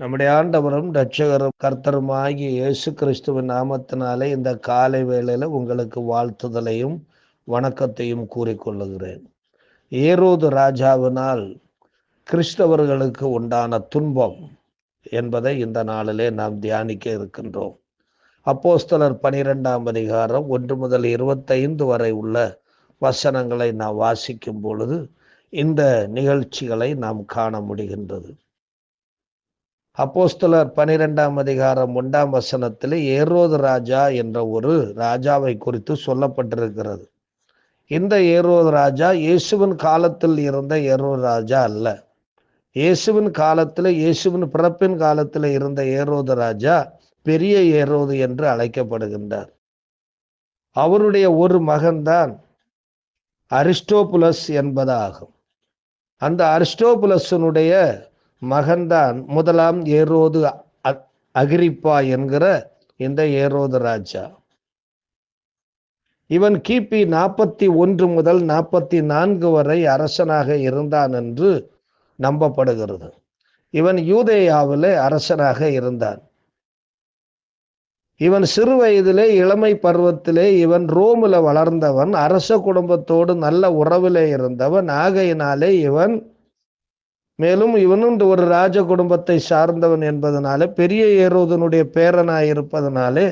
நம்முடைய ஆண்டவரும் ரட்சகரும் கர்த்தருமாகிய இயேசு கிறிஸ்துவின் நாமத்தினாலே இந்த காலை வேளையில் உங்களுக்கு வாழ்த்துதலையும் வணக்கத்தையும் கூறிக்கொள்ளுகிறேன் ஏரோது ராஜாவினால் கிறிஸ்தவர்களுக்கு உண்டான துன்பம் என்பதை இந்த நாளிலே நாம் தியானிக்க இருக்கின்றோம். அப்போஸ்தலர் பனிரெண்டாம் அதிகாரம் ஒன்று முதல் இருபத்தைந்து வரை உள்ள வசனங்களை நாம் வாசிக்கும் பொழுது இந்த நிகழ்ச்சிகளை நாம் காண முடிகின்றது. அப்போஸ்தலர் பனிரெண்டாம் அதிகாரம் ஒன்றாம் வசனத்தில் ஏரோது ராஜா என்ற ஒரு ராஜாவை குறித்து சொல்லப்பட்டிருக்கிறது. இந்த ஏரோது ராஜா இயேசுவின் காலத்தில் இருந்த ஏரோது ராஜா அல்ல. இயேசுவின் காலத்தில் இயேசுவின் பிறப்பின் காலத்தில் இருந்த ஏரோது ராஜா பெரிய ஏரோது என்று அழைக்கப்படுகின்றார். அவருடைய ஒரு மகன்தான் அரிஸ்டோபுலஸ் என்பதாகும். அந்த அரிஸ்டோபுலஸனுடைய மகன்தான் முதலாம் ஏரோது அகிரிப்பா என்கிற இந்த ஏரோது ராஜா. இவன் கிபி நாற்பத்தி ஒன்று முதல் நாற்பத்தி நான்கு வரை அரசனாக இருந்தான் என்று நம்பப்படுகிறது. இவன் யூதேயாவிலே அரசனாக இருந்தான். இவன் சிறு வயதிலே இளமை பருவத்திலே இவன் ரோமில் வளர்ந்தவன் அரச குடும்பத்தோடு நல்ல உறவிலே இருந்தவன் ஆகையினாலே இவன் மேலும் இவனும் ஒரு ராஜ குடும்பத்தை சார்ந்தவன் என்பதனாலே பெரிய ஏரோதனுடைய பேரனாய் இருப்பதனாலே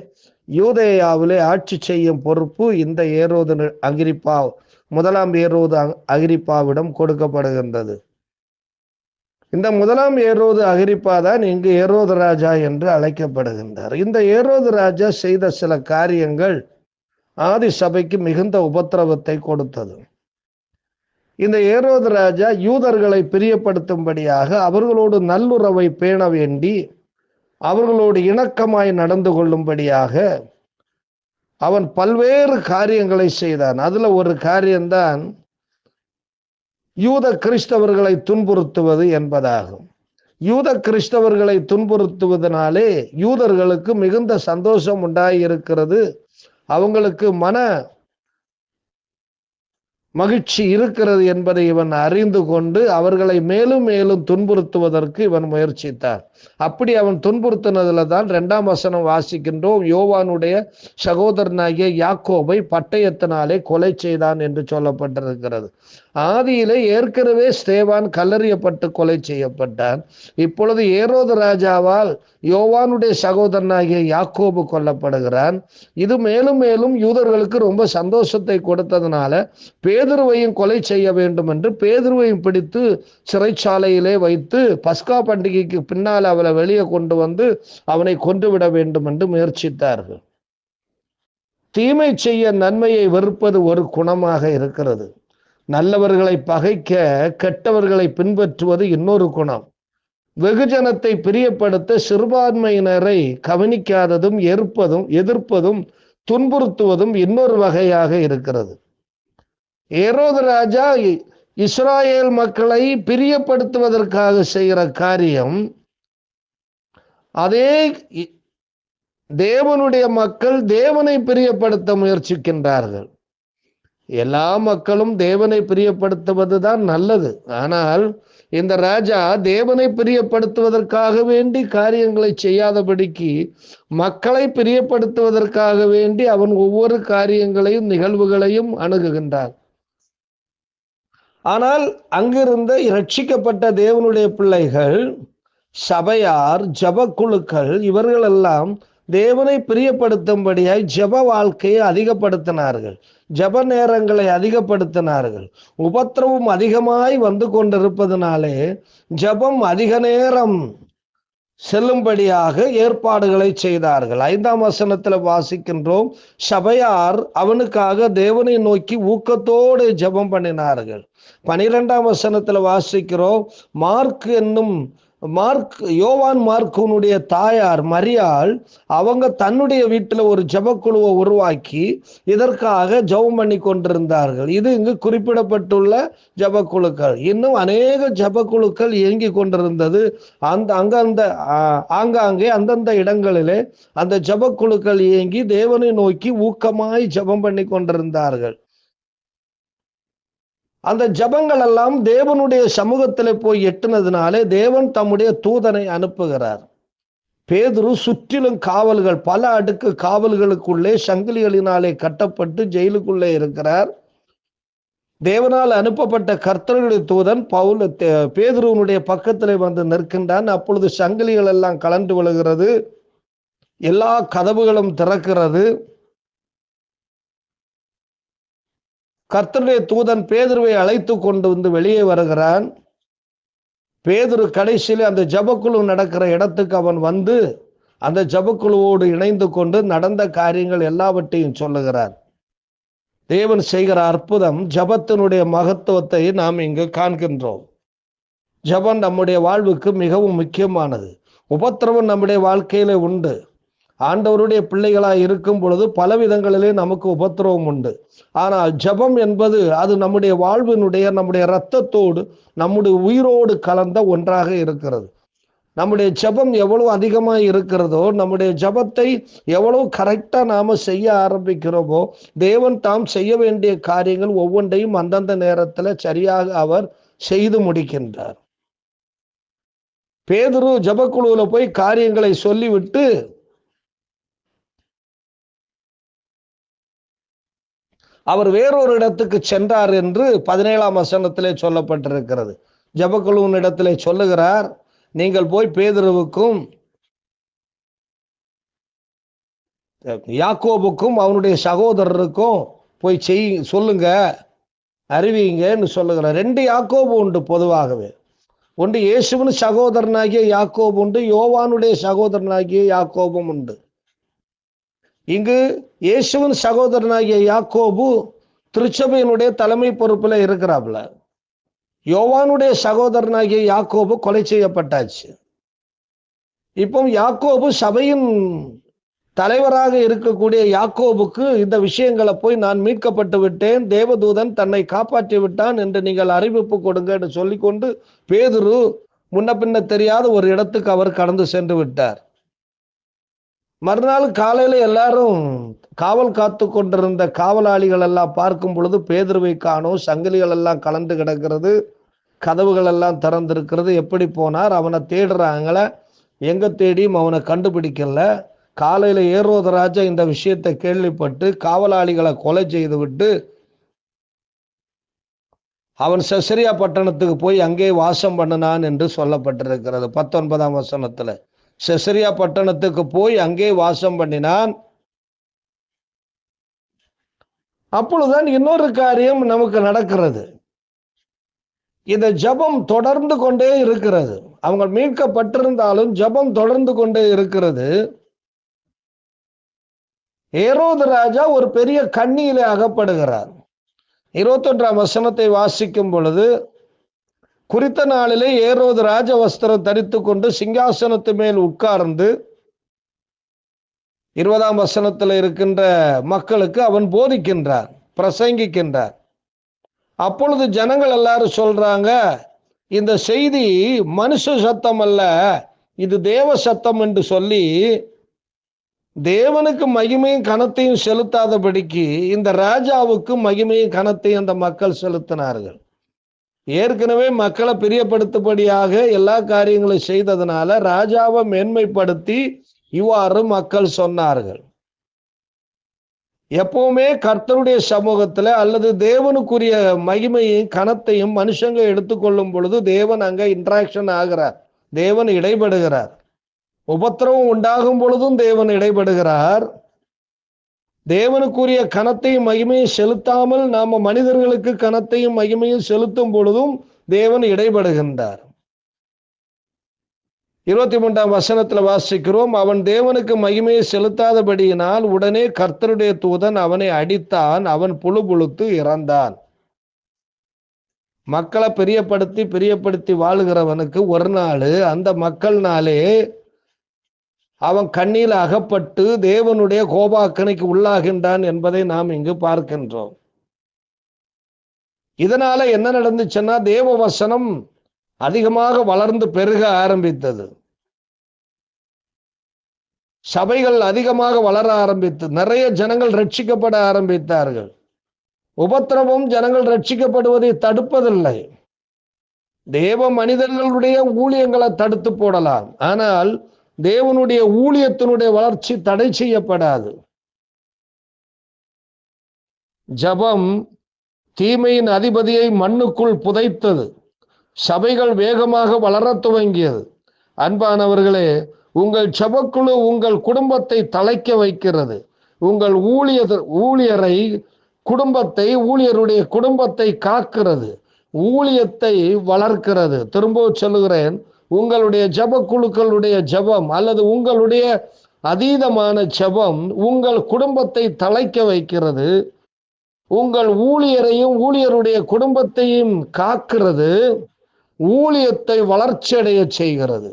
யூதேயாவிலே ஆட்சி செய்யும் பொறுப்பு இந்த ஏரோதன் அகிரிப்பா முதலாம் ஏரோது அகிரிப்பாவிடம் கொடுக்கப்படுகின்றது. இந்த முதலாம் ஏரோது அகிரிப்பா தான் இங்கு ஏரோது ராஜா என்று அழைக்கப்படுகின்றார். இந்த ஏரோது ராஜா செய்த சில காரியங்கள் ஆதி சபைக்கு மிகுந்த உபத்திரவத்தை கொடுத்தது. இந்த ஏரோது ராஜா யூதர்களை பிரியப்படுத்தும்படியாக அவர்களோடு நல்லுறவை பேண வேண்டி அவர்களோடு இணக்கமாய் நடந்து கொள்ளும்படியாக அவன் பல்வேறு காரியங்களை செய்தான். அதுல ஒரு காரியம்தான் யூத கிறிஸ்தவர்களை துன்புறுத்துவது என்பதாகும். யூத கிறிஸ்தவர்களை துன்புறுத்துவதனாலே யூதர்களுக்கு மிகுந்த சந்தோஷம் உண்டாயிருக்கிறது. அவங்களுக்கு மன மகிழ்ச்சி இருக்கிறது என்பதை இவன் அறிந்து கொண்டு அவர்களை மேலும் மேலும் துன்புறுத்துவதற்கு இவன் முயற்சித்தான். அப்படி அவன் துன்புறுத்தினதுல தான் ரெண்டாம் வசனம் வாசிக்கின்றோம். யோவானுடைய சகோதரனாகிய யாக்கோபை பட்டயத்தினாலே கொலை செய்தான் என்று சொல்லப்பட்டிருக்கிறது. ஆதியிலே ஏற்கனவே ஸ்தேவான் கல்லறியப்பட்டு கொலை செய்யப்பட்டான். இப்பொழுது ஏரோது ராஜாவால் யோவானுடைய சகோதரனாகிய யாக்கோபு கொல்லப்படுகிறான். இது மேலும் மேலும் யூதர்களுக்கு ரொம்ப சந்தோஷத்தை கொடுத்ததுனால பேதுருவையும் கொலை செய்ய வேண்டும் என்று பேதுருவையும் பிடித்து சிறைச்சாலையிலே வைத்து பஸ்கா பண்டிகைக்கு பின்னால் அவளை வெளியே கொண்டு வந்து அவனை கொன்றுவிட வேண்டும் என்று முயற்சித்தார்கள். தீமை செய்ய நன்மையை வெறுப்பது ஒரு குணமாக இருக்கிறது. நல்லவர்களை பகைக்க கெட்டவர்களை பின்பற்றுவது இன்னொரு குணம். வெகுஜனத்தை பிரியப்படுத்த சிறுபான்மையினரை கவனிக்காததும் எதிர்ப்பதும் எதிர்ப்பதும் துன்புறுத்துவதும் இன்னொரு வகையாக இருக்கிறது. ஏரோது ராஜா இஸ்ராயேல் மக்களை பிரியப்படுத்துவதற்காக செய்கிற காரியம் அதே தேவனுடைய மக்கள் தேவனை பிரியப்படுத்த முயற்சிக்கின்றார்கள். எல்லா மக்களும் தேவனை பிரியப்படுத்துவது தான் நல்லது. ஆனால் இந்த ராஜா தேவனை பிரியப்படுத்துவதற்காக வேண்டி காரியங்களை செய்யாதபடிக்கு மக்களை பிரியப்படுத்துவதற்காக வேண்டி அவன் ஒவ்வொரு காரியங்களையும் நிகழ்வுகளையும் அணுகுகின்றான். ஆனால் அங்கிருந்த ரட்சிக்கப்பட்ட தேவனுடைய பிள்ளைகள் சபையார் ஜபக்குழுக்கள் இவர்களெல்லாம் தேவனை பிரியப்படுத்தும்படியாய் ஜப வாழ்க்கையை அதிகப்படுத்தினார்கள். ஜப நேரங்களை அதிகப்படுத்தினார்கள். உபத்திரவும் அதிகமாய் வந்து கொண்டிருப்பதனாலே ஜபம் அதிக நேரம் செல்லும்படியாக ஏற்பாடுகளை செய்தார்கள். ஐந்தாம் வசனத்துல வாசிக்கின்றோம் சபையார் அவனுக்காக தேவனை நோக்கி ஊக்கத்தோடு ஜபம் பண்ணினார்கள். பனிரெண்டாம் வசனத்துல வாசிக்கிறோம் மார்க் என்னும் மார்க் யோவான் மார்க்குனுடைய தாயார் மரியாள் அவங்க தன்னுடைய வீட்டில் ஒரு ஜபக்குழுவை உருவாக்கி இதற்காக ஜபம் பண்ணி கொண்டிருந்தார்கள். இது இங்கு குறிப்பிடப்பட்டுள்ள ஜபக்குழுக்கள். இன்னும் அநேக ஜபக்குழுக்கள் இயங்கி கொண்டிருந்தது. அந்த அங்கந்த ஆங்காங்கே அந்தந்த இடங்களிலே அந்த ஜபக்குழுக்கள் இயங்கி தேவனை நோக்கி ஊக்கமாய் ஜபம் பண்ணி கொண்டிருந்தார்கள். அந்த ஜபங்கள் எல்லாம் தேவனுடைய சமூகத்தில் போய் எட்டுனதுனாலே தேவன் தம்முடைய தூதனை அனுப்புகிறார். பேதுரு சுற்றிலும் காவல்கள் பல அடுக்கு காவல்களுக்குள்ளே சங்கிலிகளினாலே கட்டப்பட்டு ஜெயிலுக்குள்ளே இருக்கிறார். தேவனால் அனுப்பப்பட்ட கர்த்தர்களுடைய தூதன் பவுல் பேதுருவனுடைய பக்கத்தில் வந்து நிற்கின்றான். அப்பொழுது சங்கிலிகள் எல்லாம் கலந்து விழுகிறது. எல்லா கதவுகளும் திறக்கிறது. கர்த்தருடைய தூதன் பேதுருவை அழைத்து கொண்டு வந்து வெளியே வருகிறான். பேதுரு கடைசியில் அந்த ஜபக்குழு நடக்கிற இடத்துக்கு அவன் வந்து அந்த ஜபக்குழுவோடு இணைந்து கொண்டு நடந்த காரியங்கள் எல்லாவற்றையும் சொல்லுகிறார். தேவன் செய்கிற அற்புதம் ஜபத்தினுடைய மகத்துவத்தை நாம் இங்கு காண்கின்றோம். ஜபம் நம்முடைய வாழ்வுக்கு மிகவும் முக்கியமானது. உபத்திரவம் நம்முடைய வாழ்க்கையில உண்டு. ஆண்டவருடைய பிள்ளைகளாக இருக்கும் பொழுது பல விதங்களிலே நமக்கு உபத்திரவம் உண்டு. ஆனால் ஜபம் என்பது அது நம்முடைய வாழ்வினுடைய நம்முடைய இரத்தத்தோடு நம்முடைய உயிரோடு கலந்த ஒன்றாக இருக்கிறது. நம்முடைய ஜபம் எவ்வளவு அதிகமாக இருக்கிறதோ நம்முடைய ஜபத்தை எவ்வளவு கரெக்டா நாம செய்ய ஆரம்பிக்கிறோமோ தேவன் தாம் செய்ய வேண்டிய காரியங்கள் ஒவ்வொன்றையும் அந்தந்த நேரத்துல சரியாக அவர் செய்து முடிக்கின்றார். பேதுரு ஜபக்குழுவில் போய் காரியங்களை சொல்லிவிட்டு அவர் வேறொரு இடத்துக்கு சென்றார் என்று பதினேழாம் வசனத்திலே சொல்லப்பட்டிருக்கிறது. ஜபக்குழுவின் இடத்திலே சொல்லுகிறார் நீங்கள் போய் பேதுருவுக்கும் யாக்கோபுக்கும் அவனுடைய சகோதரருக்கும் போய் செய் சொல்லுங்க அறிவிங்கன்னு சொல்லுகிறார். ரெண்டு யாக்கோபு உண்டு பொதுவாகவே. ஒன்று இயேசுவின் சகோதரனாகிய யாக்கோபு உண்டு யோவானுடைய சகோதரனாகிய யாக்கோபும் உண்டு. இங்கு இயேசுவின் சகோதரனாகிய யாக்கோபு திருச்சபையினுடைய தலைமை பொறுப்புல இருக்கிறாப்ல யோவானுடைய சகோதரனாகிய யாக்கோபு கொலை செய்யப்பட்டாச்சு. இப்போ யாக்கோபு சபையின் தலைவராக இருக்கக்கூடிய யாக்கோபுக்கு இந்த விஷயங்களை போய் நான் மீட்கப்பட்டு விட்டேன் தேவதூதன் தன்னை காப்பாற்றி விட்டான் என்று நீங்கள் அறிவிப்பு கொடுங்க என்று சொல்லிக்கொண்டு பேதுரு முன்ன பின்ன தெரியாத ஒரு இடத்துக்கு அவர் கடந்து சென்று விட்டார். மறுநாள் காலையில எல்லாரும் காவல் காத்து கொண்டிருந்த காவலாளிகள் எல்லாம் பார்க்கும் பொழுது பேதுருவை காணும். சங்கிலிகள் எல்லாம் கலந்து கிடக்கிறது. கதவுகள் எல்லாம் திறந்திருக்கிறது. எப்படி போனார்? அவனை தேடுறாங்கள. எங்க தேடியும் அவனை கண்டுபிடிக்கல. காலையில ஏரோதராஜா இந்த விஷயத்தை கேள்விப்பட்டு காவலாளிகளை கொலை செய்து விட்டு அவன் சசரியா பட்டணத்துக்கு போய் அங்கே வாசம் பண்ணினான் என்று சொல்லப்பட்டிருக்கிறது. பத்தொன்பதாம் வசனத்துல. செசரியா பட்டணத்துக்கு போய் அங்கே வாசம் பண்ணினான். அப்பொழுதுதான் இன்னொரு காரியம் நமக்கு நடக்கிறது. இந்த ஜபம் தொடர்ந்து கொண்டே இருக்கிறது. அவங்க மீட்கப்பட்டிருந்தாலும் ஜபம் தொடர்ந்து கொண்டே இருக்கிறது. ஏரோது ராஜா ஒரு பெரிய கண்ணியிலே அகப்படுகிறார். இருபத்தொன்றாம் வசனத்தை வாசிக்கும் பொழுது குறித்த நாளிலே ஏரோது ராஜ வஸ்திரம் தரித்து கொண்டு சிங்காசனத்து மேல் உட்கார்ந்து இருபதாம் வசனத்தில் இருக்கின்ற மக்களுக்கு அவன் போதிக்கின்றார் பிரசங்கிக்கின்றார் அப்பொழுது ஜனங்கள் எல்லாரும் சொல்றாங்க இந்த செய்தி மனுஷ சத்தம் அல்ல இது தேவ சத்தம் என்று சொல்லி தேவனுக்கு மகிமையும் கனத்தையும் செலுத்தாதபடிக்கு இந்த ராஜாவுக்கு மகிமையும் கனத்தையும் அந்த மக்கள் செலுத்தினார்கள். ஏற்கனவே மக்களை பிரியப்படுத்தபடியாக எல்லா காரியங்களும் செய்ததுனால ராஜாவை மேன்மைப்படுத்தி இவ்வாறு மக்கள் சொன்னார்கள். எப்பவுமே கர்த்தருடைய சமூகத்துல அல்லது தேவனுக்குரிய மகிமையும் கனத்தையும் மனுஷங்க எடுத்துக்கொள்ளும் பொழுது தேவன் அங்க இன்ட்ராக்ஷன் ஆகிறார். தேவன் இடைபடுகிறார். உபத்திரவம் உண்டாகும் பொழுதும் தேவன் இடைபடுகிறார். தேவனுக்குரிய கனத்தையும் மகிமையும் செலுத்தாமல் நாம மனிதர்களுக்கு கனத்தையும் மகிமையும் செலுத்தும் பொழுதும் தேவன் இடைபடுகின்றார். இருபத்தி மூன்றாம் வசனத்துல வாசிக்கிறோம் அவன் தேவனுக்கு மகிமையை செலுத்தாதபடியினால் உடனே கர்த்தருடைய தூதன் அவனை அடித்தான் அவன் புழு புழுத்து இறந்தான். மக்களை பிரியப்படுத்தி பிரியப்படுத்தி வாழுகிறவனுக்கு ஒரு நாள் அந்த மக்கள்னாலே அவன் கண்ணில் அகப்பட்டு தேவனுடைய கோபாக்கனைக்கு உள்ளாகின்றான் என்பதை நாம் இங்கு பார்க்கின்றோம். இதனால என்ன நடந்துச்சுன்னா தேவ வசனம் அதிகமாக வளர்ந்து பெருக ஆரம்பித்தது. சபைகள் அதிகமாக வளர ஆரம்பித்து நிறைய ஜனங்கள் ரட்சிக்கப்பட ஆரம்பித்தார்கள். உபத்திரமும் ஜனங்கள் ரட்சிக்கப்படுவதை தடுப்பதில்லை. தேவ மனிதர்களுடைய ஊழியங்களை தடுத்து போடலாம். ஆனால் தேவனுடைய ஊழியத்தினுடைய வளர்ச்சி தடை செய்யப்படாது. ஜபம் தீமையின் அதிபதியை மண்ணுக்குள் புதைத்தது. சபைகள் வேகமாக வளரத் துவங்கியது. அன்பானவர்களே உங்கள் சபக்குழு உங்கள் குடும்பத்தை தலைக்க வைக்கிறது. உங்கள் ஊழியர் ஊழியரை குடும்பத்தை ஊழியருடைய குடும்பத்தை காக்கிறது. ஊழியத்தை வளர்க்கிறது. திரும்ப சொல்லுகிறேன் உங்களுடைய ஜப குழுக்களுடைய ஜபம் அல்லது உங்களுடைய அதீதமான ஜபம் உங்கள் குடும்பத்தை தலைக்க வைக்கிறது. உங்கள் ஊழியரையும் ஊழியருடைய குடும்பத்தையும் காக்கிறது. ஊழியத்தை வளர்ச்சியடைய செய்கிறது.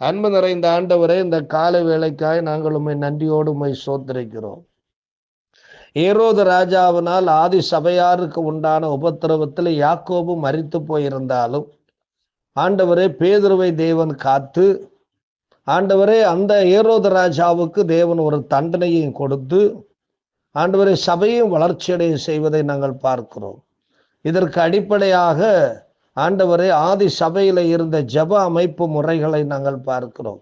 அன்பு நிறைந்த ஆண்டவரே இந்த கால வேலைக்காய் நாங்கள் உண்மை நன்றியோடு உண்மை சோதரிக்கிறோம் ஏரோது ராஜாவினால் ஆதி சபையாருக்கு உண்டான உபத்திரவத்தில் யாக்கோபு மறித்து போயிருந்தாலும் ஆண்டவரே பேதுருவை தேவன் காத்து ஆண்டவரே அந்த ஏரோத ராஜாவுக்கு தேவன் ஒரு தண்டனையும் கொடுத்து ஆண்டவரை சபையும் வளர்ச்சியடைய செய்வதை நாங்கள் பார்க்கிறோம். இதற்கு அடிப்படையாக ஆண்டவரே ஆதி சபையில் இருந்த ஜப அமைப்பு முறைகளை நாங்கள் பார்க்கிறோம்.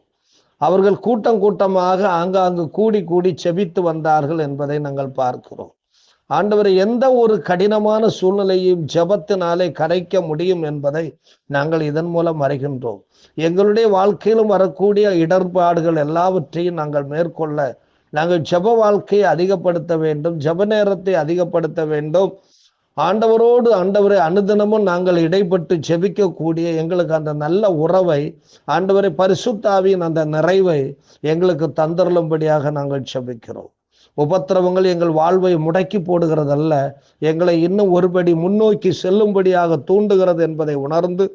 அவர்கள் கூட்டம் கூட்டமாக ஆங்காங்கு கூடி கூடி செபித்து வந்தார்கள் என்பதை நாங்கள் பார்க்கிறோம். ஆண்டவர் எந்த ஒரு கடினமான சூழ்நிலையும் ஜபத்தினாலே கரைக்க முடியும் என்பதை நாங்கள் இதன் மூலம் அறிகின்றோம். எங்களுடைய வாழ்க்கையிலும் வரக்கூடிய இடர்பாடுகள் எல்லாவற்றையும் நாங்கள் மேற்கொள்ள நாங்கள் ஜப வாழ்க்கையை அதிகப்படுத்த வேண்டும் ஜப நேரத்தை அதிகப்படுத்த வேண்டும். ஆண்டவரோடு ஆண்டவரை அனுதினமும் நாங்கள் இடைப்பட்டு ஜெபிக்கக்கூடிய எங்களுக்கு அந்த நல்ல உறவை ஆண்டவரை பரிசுத்தாவியின் அந்த நிறைவை எங்களுக்கு தந்தருளும்படியாக நாங்கள் ஜெபிக்கிறோம். உபத்திரவங்கள் எங்கள் வாழ்வை முடக்கி போடுகிறதல்ல. எங்களை இன்னும் ஒருபடி முன்னோக்கி செல்லும்படியாக தூண்டுகிறது என்பதை உணர்ந்து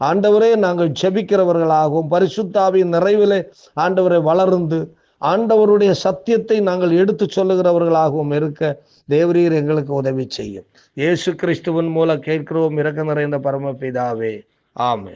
ஆண்டவரே நாங்கள் ஜெபிக்கிறவர்களாகவும் பரிசுத்தாவின் நிறைவிலே ஆண்டவரை வளர்ந்து ஆண்டவருடைய சத்தியத்தை நாங்கள் எடுத்து சொல்லுகிறவர்களாகவும் இருக்க தேவரீர் எங்களுக்கு உதவி செய்யும். இயேசு கிறிஸ்துவின் மூலம் கேட்கிறோம் இறக்க நிறைந்த பரமபிதாவே. ஆமே